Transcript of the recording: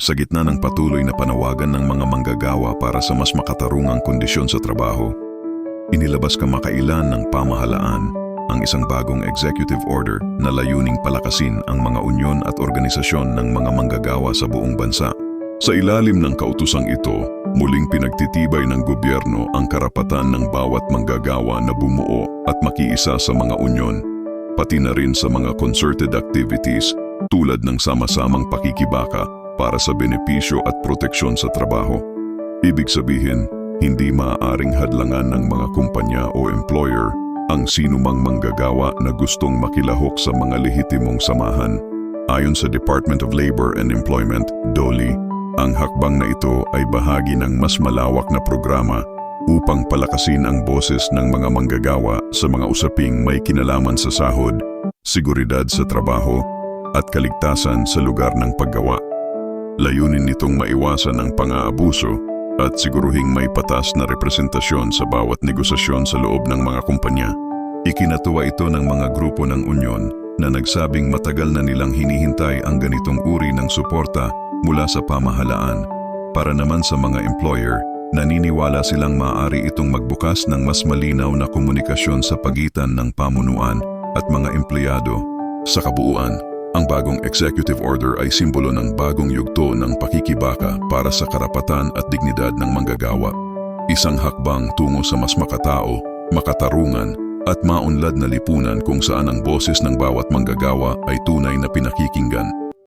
Sa gitna ng patuloy na panawagan ng mga manggagawa para sa mas makatarungang kondisyon sa trabaho, inilabas kamakailan ng pamahalaan ang isang bagong executive order na layuning palakasin ang mga unyon at organisasyon ng mga manggagawa sa buong bansa. Sa ilalim ng kautosang ito, muling pinagtitibay ng gobyerno ang karapatan ng bawat manggagawa na bumuo at makiisa sa mga unyon, pati na rin sa mga concerted activities tulad ng sama-samang pakikibaka para sa benepisyo at proteksyon sa trabaho. Ibig sabihin, hindi maaaring hadlangan ng mga kumpanya o employer ang sinumang manggagawa na gustong makilahok sa mga lehitimong samahan. Ayon sa Department of Labor and Employment, DOLE, ang hakbang na ito ay bahagi ng mas malawak na programa upang palakasin ang boses ng mga manggagawa sa mga usaping may kinalaman sa sahod, seguridad sa trabaho, at kaligtasan sa lugar ng paggawa. Layunin nitong maiwasan ang pang-aabuso at siguruhing may patas na representasyon sa bawat negosasyon sa loob ng mga kumpanya. Ikinatuwa ito ng mga grupo ng unyon na nagsabing matagal na nilang hinihintay ang ganitong uri ng suporta mula sa pamahalaan. Para naman sa mga employer, naniniwala silang maaari itong magbukas ng mas malinaw na komunikasyon sa pagitan ng pamunuan at mga empleyado. Sa kabuuan, ang bagong executive order ay simbolo ng bagong yugto ng pakikibaka para sa karapatan at dignidad ng manggagawa. Isang hakbang tungo sa mas makatao, makatarungan, at maunlad na lipunan kung saan ang boses ng bawat manggagawa ay tunay na pinakikinggan